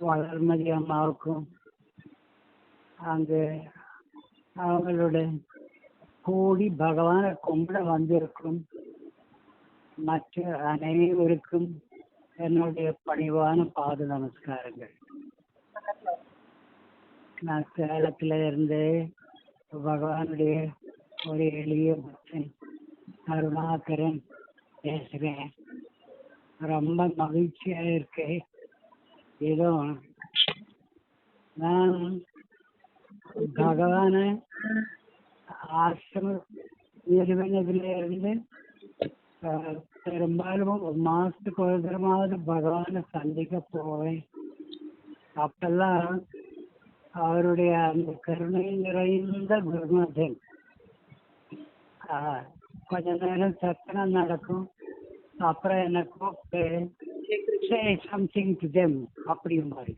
வளர்மதி அம்மாவுக்கும் அங்கு அவங்களோட கூடி பகவானை கும்பிட வந்திருக்கும் மற்ற அனைவருக்கும் என்னுடைய பணிவான பாத நமஸ்காரங்கள் நான் சேலத்தில் இருந்து பகவானுடைய ஒரு எளிய பக்தன் கருணாகரன் பேசுகிறேன் ரொம்ப மகிழ்ச்சியா இருக்கு. ஏதோ நான் பகவான ஆசிரம நிறுவனத்துல இருந்து பெரும்பாலும் ஒரு மாசத்துக்கு ஒரு தரமாவது பகவானை சந்திக்க போவேன். அப்பெல்லாம் அவருடைய அந்த கருணை நிறைந்த குருநாதன் கொஞ்ச நேரம் சத்தனம் நடக்கும். அப்புறம் என்ன கூப்பிட்டு say something to them அப்படிம்பாரு.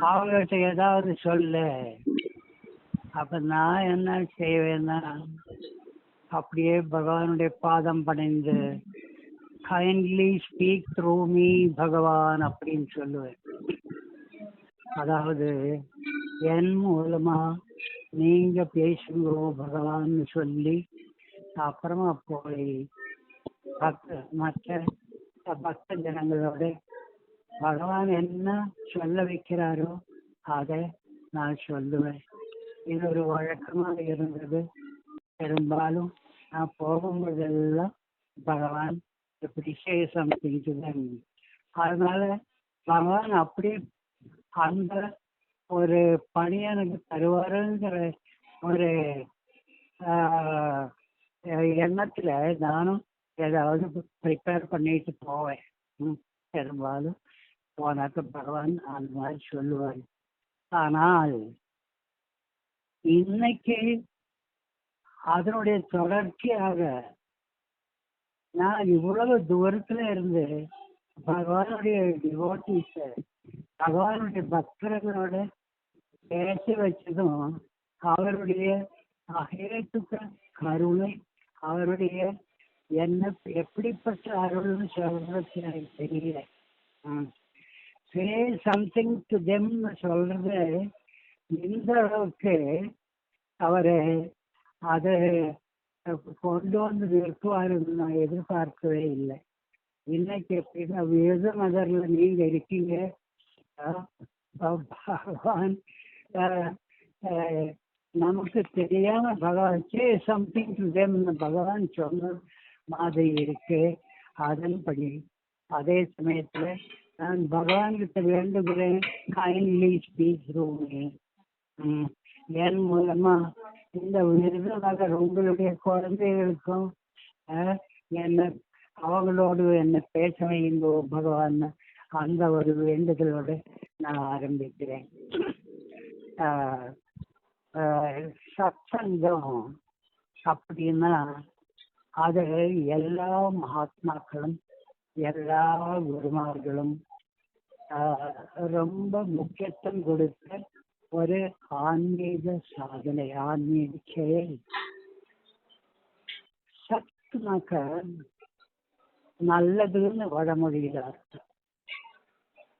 அவங்கள்ட்ட ஏதாவது சொல்லு. அப்ப நான் என்ன செய்வேன்னா அப்படியே பகவானுடைய பாதம் பணிந்து கைண்ட்லி ஸ்பீக் த்ரூ மீ பகவான் அப்படின்னு சொல்லுவேன். அதாவது என் மூலமா நீங்க பேசுங்க பகவான்னு சொல்லி அப்புறமா போய் பக்த மற்ற பக்த ஜனங்களோட பகவான் என்ன சொல்ல வைக்கிறாரோ அதை நான் சொல்லுவேன். இது ஒரு வழக்கமாக இருந்தது. பெரும்பாலும் நான் போகும்போதெல்லாம் பகவான் இப்படி செய்ய சமைச்சுதான் அதனால பகவான் அப்படி அந்த ஒரு பணி எனக்கு தருவாருங்கிற ஒரு எண்ணத்துல நானும் ஏதாவது ப்ரிப்பேர் பண்ணிட்டு போவேன். ம், பெரும்பாலும் போனாக்க பகவான் அந்த மாதிரி சொல்லுவார். ஆனால் இன்னைக்கு அதனுடைய தொடர்ச்சியாக நான் இவ்வளவு தூரத்துல இருந்து பகவானுடைய டிவோட்டிஸ பகவானுடைய பக்தர்களோட பேசி வச்சதும் அவருடைய அகேத்துக்க கருணை அவருடைய என்ன எப்படிப்பட்ட அருள்னு சொல்றது எனக்கு தெரியல. சே சம்திங் டு தெம்னு சொல்றது இந்த அளவுக்கு அவரு அதை கொண்டு வந்து நிறுத்துவாருன்னு நான் எதிர்பார்க்கவே இல்லை. இன்னைக்கு எப்படின்னா விருது நகர்ல நீங்க இருக்கீங்க. பகவான் நமக்கு தெரியாம பகவான் சே சம்திங் டு தெம்னு பகவான் சொன்ன மாதிரி இருக்கு. அதன்படி அதே சமயத்துல நான் பகவான் கிட்ட வேண்டுகிறேன் கைண்ட்லி ஸ்பீக் ரூமே என் மூலமா இந்த விருதுநகர் உங்களுடைய குழந்தைகளுக்கும் அஹ், என்ன அவங்களோடு என்ன பேச வைங்கோ பகவான் அந்த ஒரு வேண்டுதலோடு நான் ஆரம்பிக்கிறேன். ஆஹ், ஆஹ், சத்சங்கம் அப்படின்னா அது எல்லா மகாத்மாக்களும் எல்லா குருமார்களும் ரொம்ப முக்கியத்துவம் கொடுத்த ஒரு ஆன்மீக சாதனை ஆன்மீக செயல். சத்துனாக்க நல்லதுன்னு வடமொழியில் அர்த்தம்.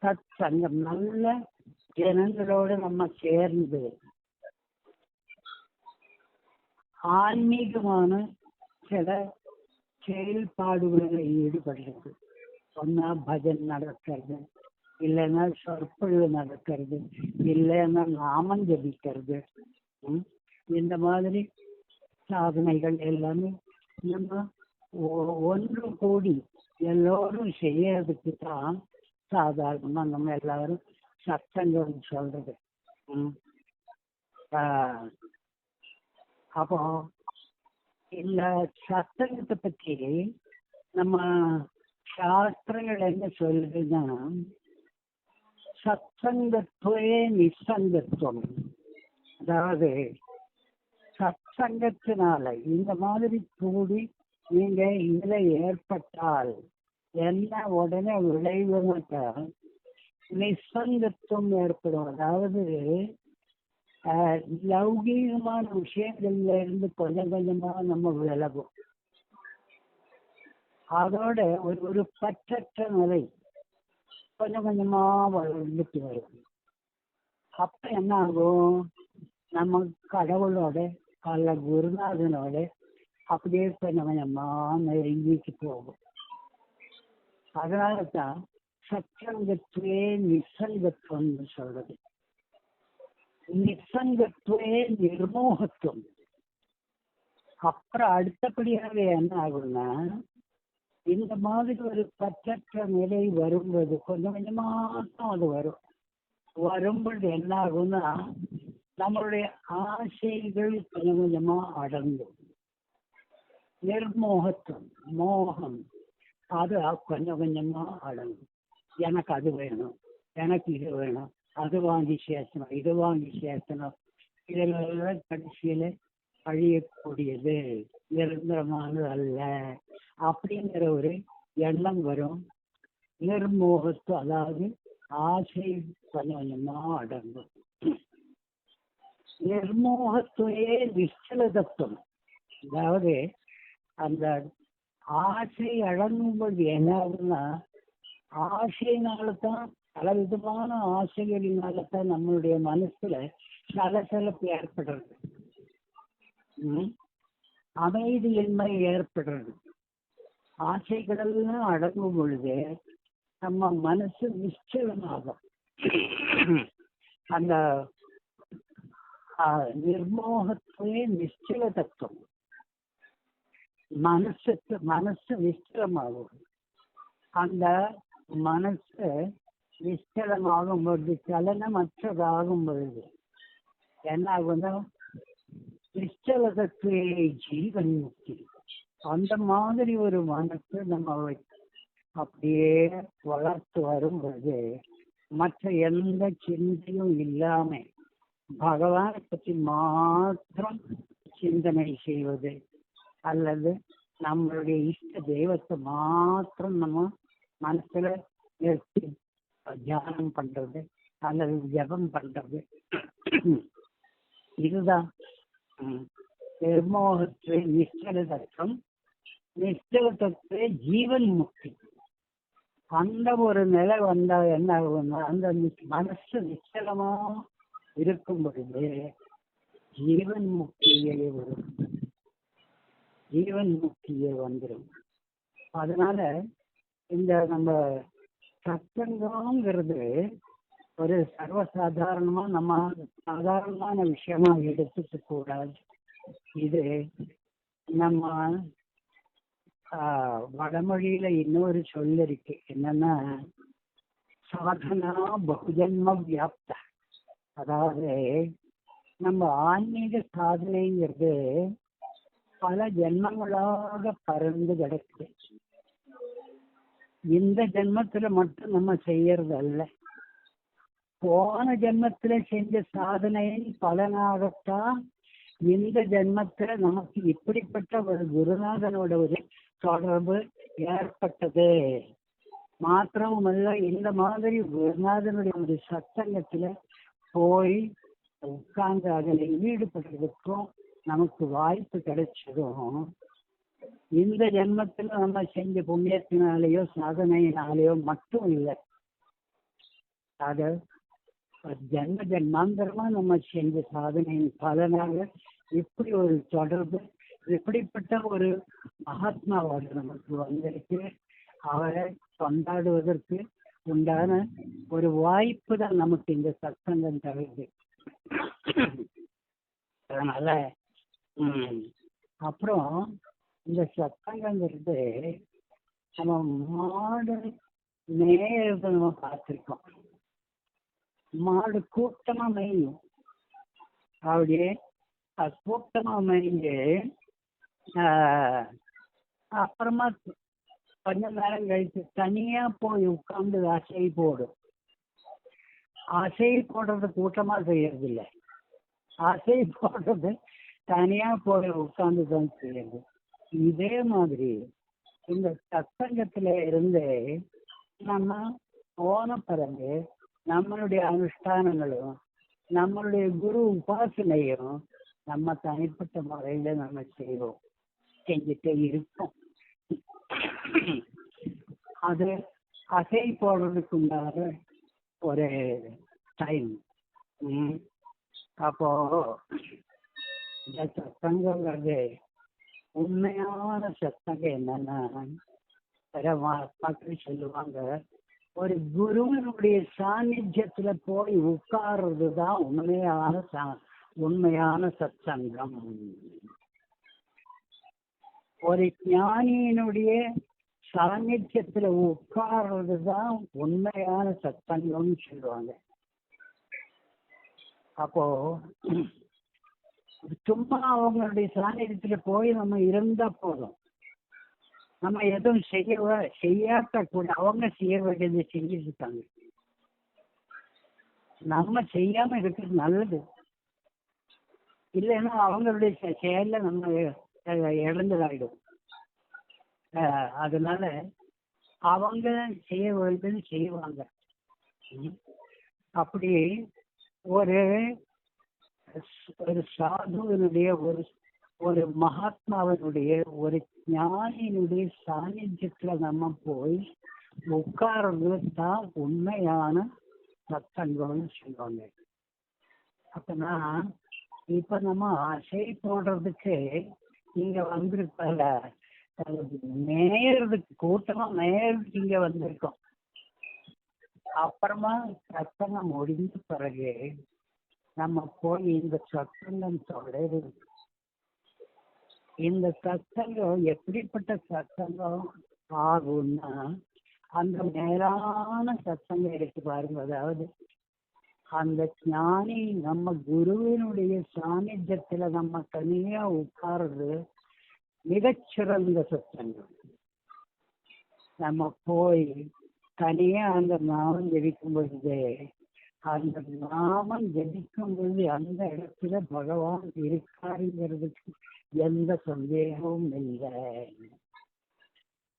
சத் சங்கம் நல்ல ஜனங்களோடு நம்ம சேர்ந்து ஆன்மீகமான சில செயல்பாடுகளில் ஈடுபடுறது சொன்னா பஜன் நடக்கிறது இல்லைன்னா சொற்பொழிவு நடக்கிறது இல்லைன்னா நாமம் ஜபிக்கிறது ம், இந்த மாதிரி சாதனைகள் எல்லாமே நம்ம ஒ- ஒன்று கூடி எல்லோரும் செய்யறதுக்கு தான் சாதாரணமாக நம்ம எல்லாரும் சத்தங்கள் சொல்றது அப்போ இந்த சத்தங்கத்தை பத்தி நம்ம சாஸ்திரங்கள் என்ன சொல்லுதுன்னா சத்சங்கத்துவே நிசங்கத்துவம். அதாவது சத்சங்கத்தினால இந்த மாதிரி கூடி நீங்க இதுல ஏற்பட்டால் என்ன உடனே விளைவுனாக்கா நிசங்கத்துவம் ஏற்படும். அதாவது லௌகீகமான விஷயங்கள்ல இருந்து கொஞ்சம் கொஞ்சமா நம்ம விலகும். அதோட ஒரு ஒரு பற்றற்ற நிலை கொஞ்சம் கொஞ்சமா வளர்ந்துட்டு வரும். அப்ப என்ன ஆகும்? நம்ம கடவுளோட அல்ல குருநாதனோட அப்படியே கொஞ்சம் கொஞ்சமா நெருங்கிட்டு போகும். அதனால தான் சச்சங்கத்துவே நிசங்கத்துவம்னு சொல்றது. நிசங்கத்துவே நிர்மோகத்துவம். அப்புறம் அடுத்தபடியாக என்ன ஆகும்னா இந்த மாதிரி ஒரு பற்றற்ற நிலை வரும்போது கொஞ்சம் கொஞ்சமா தான் அது வரும். வரும்பொழுது என்ன ஆகும்னா நம்மளுடைய ஆசைகள் கொஞ்சம் கொஞ்சமா அடங்கும். நிர்மோகத்துவம் மோகம் அது கொஞ்சம் கொஞ்சமா அடங்கும். எனக்கு அது வேணும் எனக்கு இது வேணும் அது வாங்கி சேர்த்தணும் இது வாங்கி சேர்த்தணும் இதெல்லாம் கடைசியில அழியக்கூடியது நிரந்தரமானது அல்ல அப்படிங்கிற ஒரு எண்ணம் வரும் நிர்மோகத்து அதாவது ஆசை கொஞ்சம் அடங்கும் நிர்மோகத்துவே நிச்சலதத்துவம் அதாவது அந்த ஆசை அடங்கும்போது என்ன ஆகுதுன்னா ஆசையினால தான் பலவிதமான ஆசைகளினால தான் நம்மளுடைய மனசுல சலசலப்பு ஏற்படுறது. அமைதியின்மை ஏற்படுறது. ஆசைகளெல்லாம் அடங்கும் பொழுது நம்ம மனசு நிச்சலமாகும் அந்த நிர்மோகத்துவே நிச்சல தத்துவம். மனசுக்கு மனசு நிச்சலமாகும் அந்த மனசு நிச்சலமாகும் பொழுது சலனமற்றதாகும் பொழுது என்ன ஆகும்னா ஜீவன் முக்தி. அந்த மாதிரி ஒரு மனசு நம்ம அப்படியே வளர்த்து வரும் பொழுது மற்ற எந்த சிந்தையும் இல்லாம பகவானை பற்றி மாத்திரம் சிந்தனை செய்வது அல்லது நம்மளுடைய இஷ்ட தெய்வத்தை மாத்திரம் நம்ம மனசுல நிறுத்தி தியானம் பண்றது அல்லது ஜபம் பண்றது. இதுதான் ம். நிர்மோகத்துவே நிச்சல தத்துவம் நிச்சல தத்துவே ஜீவன் முக்தி. அந்த ஒரு நிலை வந்தா என்ன ஆகும்னா அந்த மனசு நிச்சலமா இருக்கும் பொழுது ஜீவன் முக்தியே வரும். ஜீவன் முக்தியே வந்துடும் அதனால இந்த நம்ம சத்தங்கங்கிறது ஒரு சர்வசாதாரணமா நம்ம சாதாரணமான விஷயமா எடுத்துக்க கூடாது இது நம்ம ஆஹ், வடமொழியில இன்னொரு சொல் இருக்கு. என்னன்னா சாதனா பகுஜன்ம வியாப்த. அதாவது நம்ம ஆன்மீக சாதனைங்கிறது பல ஜென்மங்களாக பறந்து கிடக்கு இந்த ஜென்மத்துல மட்டும் நம்ம செய்யறது அல்ல போன ஜென்மத்துல செஞ்ச சாதனையின் பலனாகத்தான் இந்த ஜென்மத்துல நமக்கு இப்படிப்பட்ட ஒரு குருநாதனோட ஒரு தொடர்பு ஏற்பட்டது. மாத்திரமல்ல இந்த மாதிரி குருநாதனுடைய ஒரு சத்தங்கத்துல போய் உட்கார்ந்து அதில் ஈடுபடுறதுக்கும் நமக்கு வாய்ப்பு கிடைச்சதும் இந்த ஜென்மத்துல நம்ம செஞ்ச புண்ணியத்தினாலேயோ சாதனையினாலேயோ மட்டும் இல்லை. அது ஜென்ம ஜென்மாந்தரமா நம்ம செஞ்ச சாதனையின் பலனாக இப்படி ஒரு தொடர்பு இப்படிப்பட்ட ஒரு மகாத்மாவோட நமக்கு வந்திருக்கு. அவரை கொண்டாடுவதற்கு உண்டான ஒரு வாய்ப்பு தான் நமக்கு இந்த சத்சங்கம் தருது. அதனால உம் அப்புறம் இந்த சத்தங்கிறது நம்ம மாடு மேயறத நம்ம பார்த்துருக்கோம். மாடு கூட்டமா மேயும். அப்படியே அது கூட்டமா மேய்ஞ்சு அப்புறமா கொஞ்ச நேரம் கழித்து தனியாக போய் உட்காந்து அசை போடும். அசை போடுறது கூட்டமாக செய்யறது இல்லை அசை போடுறது தனியாக போய் உட்காந்து தான் செய்யறது. இதே மாதிரி இந்த சத்சங்கத்துல இருந்து நம்ம ஓன பிறகு நம்மளுடைய அனுஷ்டானங்களும் நம்மளுடைய குரு உபாசனையும் நம்ம தனிப்பட்ட முறையில நம்ம செய்வோம். செஞ்சுட்டே இருக்கோம் அது அசை போடுறதுக்கு உண்டான ஒரு டைம் அப்போ இந்த சத்தங்கிறது உண்மையான சத்தங்க என்னன்னா பரமாத்மாக்கள் சொல்லுவாங்க ஒரு குருவினுடைய சாநித்தியத்துல போய் உட்கார்றது தான் உண்மையான ச- உண்மையான சத்சங்கம். ஒரு ஞானியினுடைய சாநித்தியத்துல உட்கார்றது தான் உண்மையான சத்தங்கம்னு சொல்லுவாங்க. அப்போ சும்மா அவங்களுடைய சாநிதியத்துல போய் நம்ம இருந்தா போதும். நம்ம எதுவும் செய்ய செய்யாத கூட அவங்க செய்ய வேண்டியது செஞ்சுட்டு இருக்காங்க. நம்ம செய்யாம இருக்கிறது நல்லது. இல்லைன்னா அவங்களுடைய செ- செயல்ல நம்ம இழந்ததாயிடும் அதனால அவங்க செய்ய வேண்டியது செய்வாங்க அப்படி ஒரு ஒரு சாதுவனுடைய ஒரு ஒரு மகாத்மாவினுடைய ஒரு ஞானியினுடைய சாநித்தியத்துல நம்ம போய் உட்கார்றது தான் உண்மையான சத்தங்கள்னு சொல்லுவாங்க. அப்பனா இப்ப நம்ம ஆசை போடுறதுக்கு இங்க வந்திருப்பல மேயறதுக்கு கூட்டமா மேயறதுக்கு இங்க வந்திருக்கோம். அப்புறமா சத்தங்கம் முடிஞ்ச பிறகு நம்ம போய் இந்த சத்தங்கம் தொடரு இந்த சத்தங்கம் எப்படிப்பட்ட சத்தங்கம் ஆகும்னா அந்த மேலான சத்தங்கம் எடுத்து பாருங்க. அதாவது அந்த ஞானி நம்ம குருவினுடைய சாநித்தியத்துல நம்ம தனியா உட்கார்றது மிகச்சிறந்த சத்தங்கம். நம்ம போய் தனியா அந்த நாமம் ஜெபிக்கும் பொழுது அந்த நாமம் ஜபிக்கும் பொழுது அந்த இடத்துல பகவான் இருக்காருங்கிறதுக்கு எந்த சந்தேகமும் இல்லை.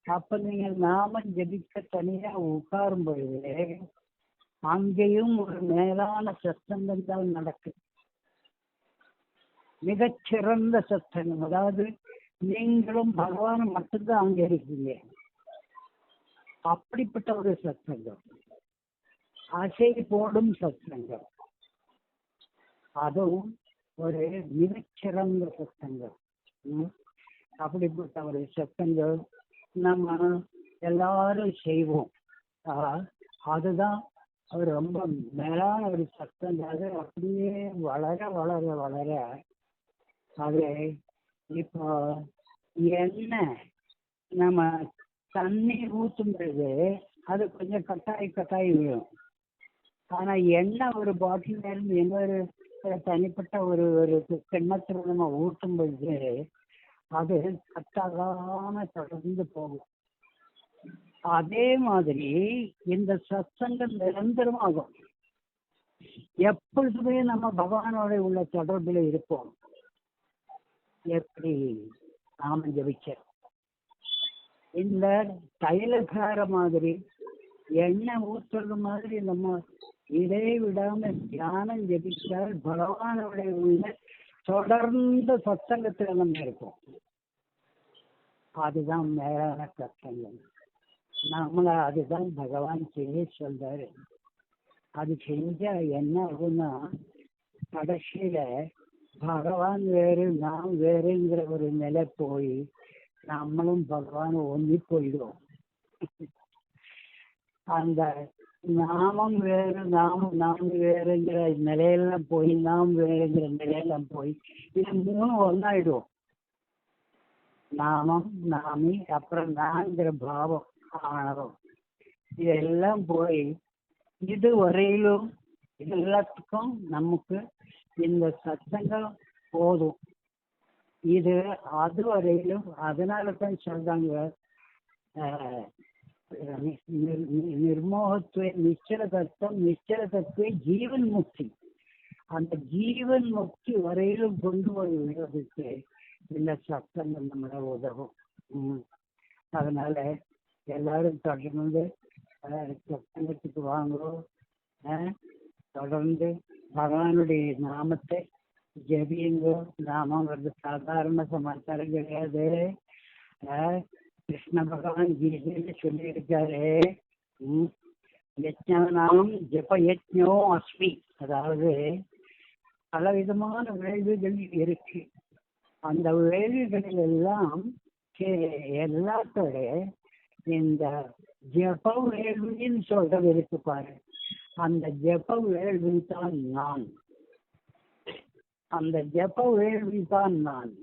அப்ப நீங்க நாமம் ஜெபிக்க தனியா உட்காரும் பொழுது அங்கேயும் ஒரு மேலான சத்தங்கள் தான் நடக்குது மிகச்சிறந்த சத்தங்கம் அதாவது நீங்களும் பகவானும் மட்டும்தான் அங்க இருக்கீங்க. அப்படிப்பட்ட ஒரு சத்தங்கம் அசை போடும் சத்தங்கம் அதுவும் ஒரு மிகச்சிறந்த சத்தங்கள். அப்படிப்பட்ட ஒரு சத்தங்கள் நம்ம எல்லாரும் செய்வோம். அதுதான் ரொம்ப மேலான ஒரு சத்தம் அது அப்படியே வளர வளர வளர அது இப்போ எண்ணெய் நம்ம தண்ணி ஊற்றும் பொழுது அது கொஞ்சம் கட்டாயி கட்டாயி விழும். ஆனா எண்ணெய் ஒரு பாட்டில் இருந்து இன்னொரு தனிப்பட்ட ஒரு ஒரு கிண்ணத்துல நம்ம ஊற்றும் பொழுது அது கட்டாகாம தொடர்ந்து போகும். அதே மாதிரி இந்த சத்சங்கம் நிரந்தரமாகும் எப்பொழுதுமே நம்ம பகவானோட உள்ள தொடர்பில் இருப்போம். எப்படி நாம ஜபிச்ச இந்த தைலகார மாதிரி எண்ணெய் ஊற்றுறது மாதிரி நம்ம இதே தியானம் ஜபித்தால் பகவானுடைய உள்ள தொடர்ந்த சத்சங்கத்துல நம்ம இருப்போம் அதுதான் மேலான சத்தங்கள் நம்மள அதுதான் பகவான் செய்ய சொல்றாரு அது செஞ்சா என்ன ஆகும்னா கடைசியில பகவான் வேறு நாம் வேறுங்கிற ஒரு நிலை போய் நம்மளும் பகவான் ஒன்றி போயிடுவோம் அந்த நாமம் வேறு நாம நாம் வேறுங்கிற நிலையெல்லாம் போய் நாம் வேறுங்கிற நிலையெல்லாம் போய் இது மூணு ஒன்னாயிடுவோம் நாமம் நாமி அப்புறம் நான்கிற பாவம் ஆணவம். இதெல்லாம் போய் இது வரையிலும் இது எல்லாத்துக்கும் நமக்கு இந்த சத்தங்கள் போதும். இது அது வரையிலும் அதனால தான் சொல்றாங்க ஆஹ், நி- நி- நிச்சல தத்துவம் நிச்சல தத்துவ ஜீவன் முக்தி அந்த ஜீவன் முக்தி வரையிலும் கொண்டு போய் விடுறதுக்கு இந்த சத்தங்கள் நம்மள உதவும் அதனால எல்லாரும் தொடர்ந்து அஹ், சத்தங்கத்துக்கு வாங்குறோம் தொடர்ந்து பகவானுடைய நாமத்தை ஜெபியுங்க நாமங்கிறது சாதாரண சமாச்சாரம் கிடையாது கிருஷ்ண பகவான் கீதையில சொல்லியிருக்காரு ம் யஜ்ஞானாம் ஜப யஜ்ஞோ அஸ்மி அதாவது பல விதமான வேள்விகள் இருக்கு. அந்த வேள்விகளில் எல்லாம் கே- எல்லாத்தோட இந்த ஜப வேள்வின்னு சொல்றது இருக்கு பாரு. அந்த ஜப வேள்வி தான் நான். அந்த ஜப வேள்வி தான் நான்.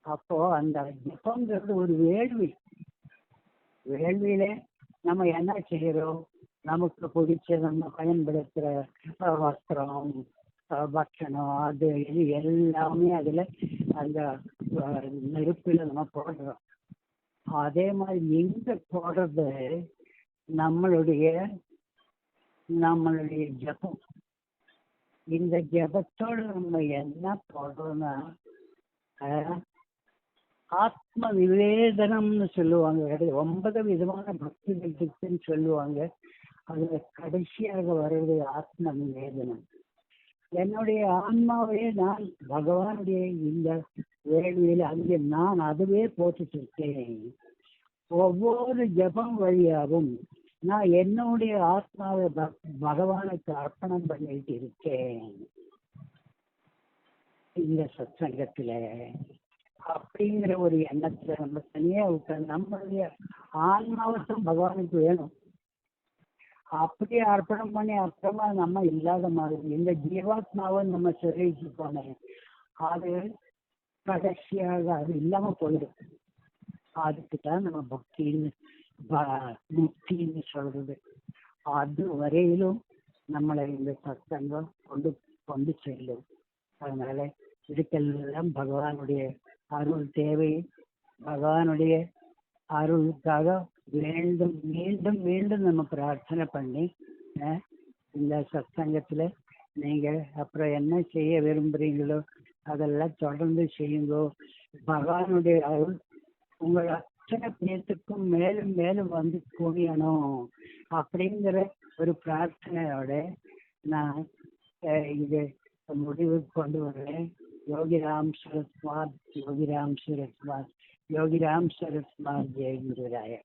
அப்போ அந்த ஜபங்கிறது ஒரு வேள்வி. வேள்வியில நம்ம என்ன செய்யறோம் நமக்கு பிடிச்ச நம்ம பயன்படுத்துற வஸ்திரம் பட்சணம் அது இது எல்லாமே அதுல அந்த நெருப்பில் நம்ம போடுறோம். அதே மாதிரி எங்க போடுறது நம்மளுடைய நம்மளுடைய ஜபம். இந்த ஜபத்தோட நம்ம என்ன போடுறோம்னா ஆத்ம விவேதனம்னு சொல்லுவாங்க. அது ஒன்பது விதமான பக்திகள் இருக்குன்னு சொல்லுவாங்க. அதுல கடைசியாக வர்றது ஆத்ம நிவேதனம் என்னுடைய ஆன்மாவே நான் பகவானுடைய இந்த வேள்வியில் அங்கே நான் அதுவே போட்டுட்டு இருக்கேன் ஒவ்வொரு ஜபம் வழியாகவும் நான் என்னுடைய ஆத்மாவை பகவானுக்கு அர்ப்பணம் பண்ணிட்டு இருக்கேன். இந்த சத்சங்கத்துல. அப்படிங்கிற ஒரு எண்ணத்துல நம்ம தனியா உட்கார்ந்து நம்மளுடைய ஆன்மாவட்டும் பகவானுக்கு வேணும். அப்படியே அர்ப்பணம் பண்ணி அப்புறமா நம்ம இல்லாத மாதிரி இந்த ஜீவாத்மாவை நம்ம சொல்லிட்டு போனேன் அது கடைசியாக அது இல்லாம போயிடும். அதுக்கு தான் நம்ம பக்தின்னு முக்தின்னு சொல்றது. அது வரையிலும் நம்மளை இந்த சத்தங்கம் கொண்டு கொண்டு செல்லும். அதனால இதுக்கெல்லாம் பகவானுடைய அருள் தேவை. பகவானுடைய அருளுக்காக மீண்டும் மீண்டும் மீண்டும் நம்ம பிரார்த்தனை பண்ணி இந்த சத்சங்கத்துல நீங்க அப்புறம் என்ன செய்ய விரும்புறீங்களோ அதெல்லாம் தொடர்ந்து செய்யுங்கோ. பகவானுடைய அருள் உங்கள் அத்தனை பேர்த்துக்கும் மேலும் மேலும் வந்து குவியணும் அப்படிங்கிற ஒரு பிரார்த்தனையோட நான் இது முடிவுக்கு கொண்டு योगी राम सरस्वाद योगी राम सरस्वाद योगी राम सरस्वाद मान जय गुरुराया